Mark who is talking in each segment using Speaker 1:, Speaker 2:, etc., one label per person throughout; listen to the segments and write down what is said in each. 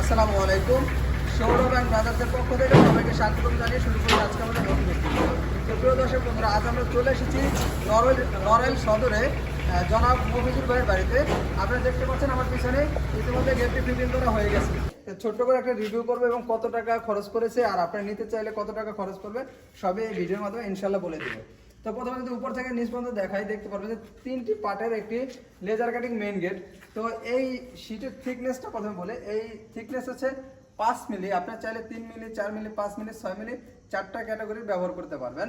Speaker 1: আসসালামু আলাইকুম। সৌরভ অ্যান্ড ব্রাদার্সের পক্ষ থেকে সবাইকে স্বাগতম জানিয়ে শুরু করি আজকে আমাদের নতুন একটি। তো দর্শক বন্ধুরা, আজ আমরা চলে এসেছি নরওয়েল নরেল সদরে জনাব মফিজুর ভাইয়ের বাড়িতে। আপনারা দেখতে পাচ্ছেন আমার পিছনে ইতিমধ্যে গেটটি ফিটিং করা হয়ে গেছে। ছোট্ট করে একটা রিভিউ করবে এবং কত টাকা খরচ করেছে, আর আপনারা নিতে চাইলে কত টাকা খরচ করবে, সবই এই ভিডিওর মাধ্যমে ইনশাল্লাহ বলে দেবো। তো প্রথমে যদি উপর থেকে নিচ পর্যন্ত দেখাই, দেখতে পারবেন যে তিনটি পার্টের একটি লেজার কাটিং মেইন গেট তো এই শীটের থিকনেসটা প্রথমে বলে, এই থিকনেস হচ্ছে পাঁচ মিলি। আপনার চাইলে তিন মিলি, চার মিলি, পাঁচ মিলি, ছয় মিলি, চারটা ক্যাটাগরি ব্যবহার করতে পারবেন।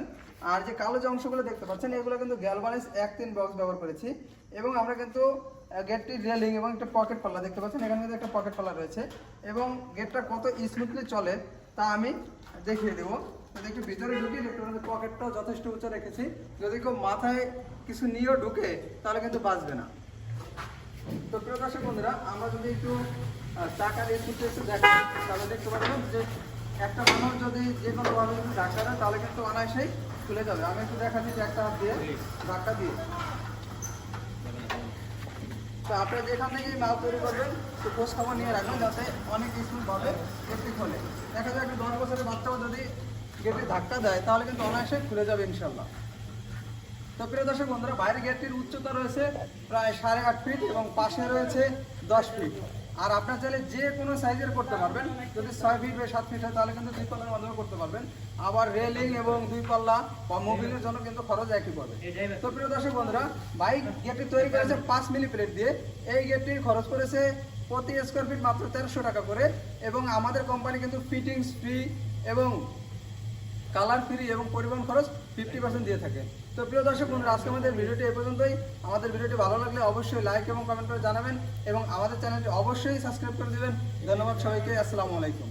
Speaker 1: আর যে কালো যে অংশগুলো দেখতে পাচ্ছেন, এগুলো কিন্তু গ্যালভানিস এক তিন বক্স ব্যবহার করেছি। এবং আমরা কিন্তু গেটটি রেলিং এবং একটা পকেট পাল্লা দেখতে পাচ্ছেন, এখানে কিন্তু একটা পকেট পাল্লা রয়েছে। এবং গেটটা কত স্মুথলি চলে, তা আমি দেখিয়ে দেবো। যদি একটু ভিতরে ঢুকি পাবেন পকেটটাও যথেষ্ট উঁচু রেখেছি। যদি কেউ মাথায় কিছু নিয়েও ঢুকে তাহলে কিন্তু বাঁচবে না। তো প্রিয় দর্শক বন্ধুরা আমরা যদি একটু আহ, টাকার স্পিডটা একটু দেখি তাহলে দেখতে পাবেন যে একটা মানুষ যদি যে কোনো ভাবে যদি ধাক্কা দেয় তাহলে কিন্তু অনায়াসেই খুলে যাবে। আমি একটু দেখাচ্ছি যে একটা হাত দিয়ে ধাক্কা দিয়ে। তো আপনারা যেখান থেকে মাল তৈরি করবেন তো খোঁজ খবর নিয়ে রাখবেন যাতে অনেক স্মুথ ভাবে একটি খোলে। দেখা যায় একটা দশ বছরের বাচ্চাও যদি গেটে ধাক্কা দেয়, তাহলে কিন্তু অনায়াসে খুলে যাবে ইনশাল্লাহ তো প্রিয় দর্শক বন্ধুরা বাইরের গেটটির উচ্চতা রয়েছে প্রায় সাড়ে আট ফিট এবং পাশে রয়েছে দশ ফিট আর আপনার চাইলে যে কোনো সাইজের করতে পারবেন। যদি ছয় ফিট বা সাত ফিট হয়, তাহলে কিন্তু দুই পাল্লার মাধ্যমে করতে পারবেন। আবার রেলিং এবং দুই পাল্লা বা মোবিলের জন্য কিন্তু খরচ একই পড়বে। তো প্রিয় দর্শক বন্ধুরা, বাইক গেটটি তৈরি করেছে পাঁচ মিলি প্লেট দিয়ে। এই গেটটির খরচ করেছে প্রতি স্কোয়ার ফিট মাত্র তেরোশো টাকা করে। এবং আমাদের কোম্পানি কিন্তু ফিটিংস ফ্রি এবং কালার ফ্রি এবং পরিবহন খরচ ফিফটি পার্সেন্ট দিয়ে থাকে। তো প্রিয় দর্শক বন্ধুরা, আজকে আমাদের ভিডিওটি এ পর্যন্তই। আমাদের ভিডিওটি ভালো লাগলে অবশ্যই লাইক এবং কমেন্ট করে জানাবেন এবং আমাদের চ্যানেলটি অবশ্যই সাবস্ক্রাইব করে দেবেন। ধন্যবাদ সবাইকে, আসসালামু আলাইকুম।